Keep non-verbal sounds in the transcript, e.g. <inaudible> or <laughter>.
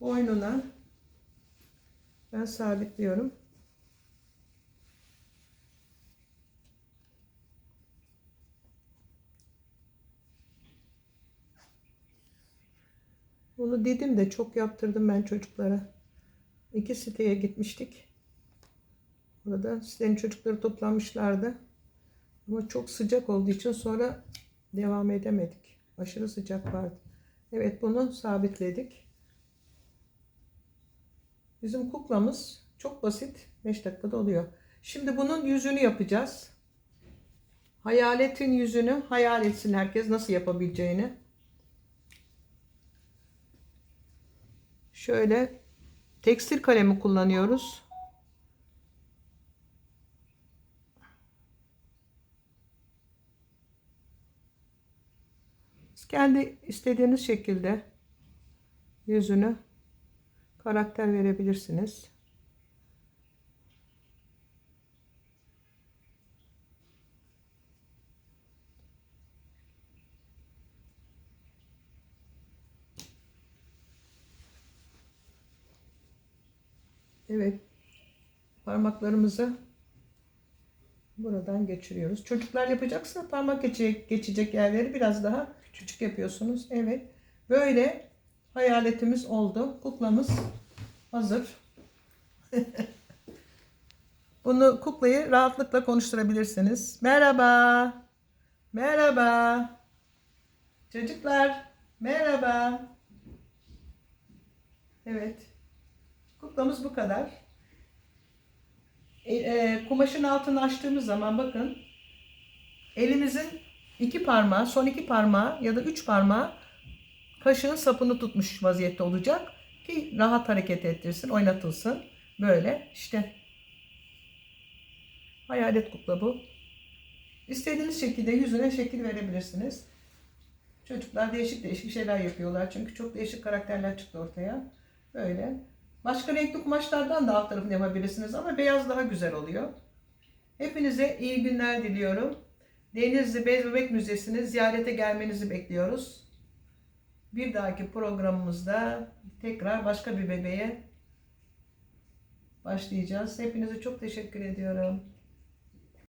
boynuna ben sabitliyorum. Bunu dedim de çok yaptırdım ben çocuklara. İki siteye gitmiştik. Burada sitenin çocukları toplanmışlardı. Ama çok sıcak olduğu için sonra devam edemedik. Aşırı sıcak vardı. Evet bunu sabitledik. Bizim kuklamız çok basit. 5 dakikada oluyor. Şimdi bunun yüzünü yapacağız. Hayaletin yüzünü hayal etsin herkes nasıl yapabileceğini. Şöyle tekstil kalemi kullanıyoruz. Kendi istediğiniz şekilde yüzünü karakter verebilirsiniz. Evet. Parmaklarımızı buradan geçiriyoruz. Çocuklar yapacaksa parmak geçecek, geçecek yerleri biraz daha küçük yapıyorsunuz. Evet. Böyle hayaletimiz oldu. Kuklamız hazır. <laughs> Bunu kuklayı rahatlıkla konuşturabilirsiniz. Merhaba. Merhaba. Çocuklar. Merhaba. Evet. Kuklamız bu kadar. E, e, kumaşın altını açtığımız zaman bakın elimizin iki parmağı, son iki parmağı ya da üç parmağı kaşığın sapını tutmuş vaziyette olacak ki rahat hareket ettirsin, oynatılsın. Böyle işte hayalet kukla bu. İstediğiniz şekilde yüzüne şekil verebilirsiniz. Çocuklar değişik değişik şeyler yapıyorlar çünkü çok değişik karakterler çıktı ortaya. Böyle. Başka renkli kumaşlardan da alt tarafını yapabilirsiniz ama beyaz daha güzel oluyor. Hepinize iyi günler diliyorum. Denizli Bez Bebek Müzesi'ni ziyarete gelmenizi bekliyoruz. Bir dahaki programımızda tekrar başka bir bebeğe başlayacağız. Hepinize çok teşekkür ediyorum.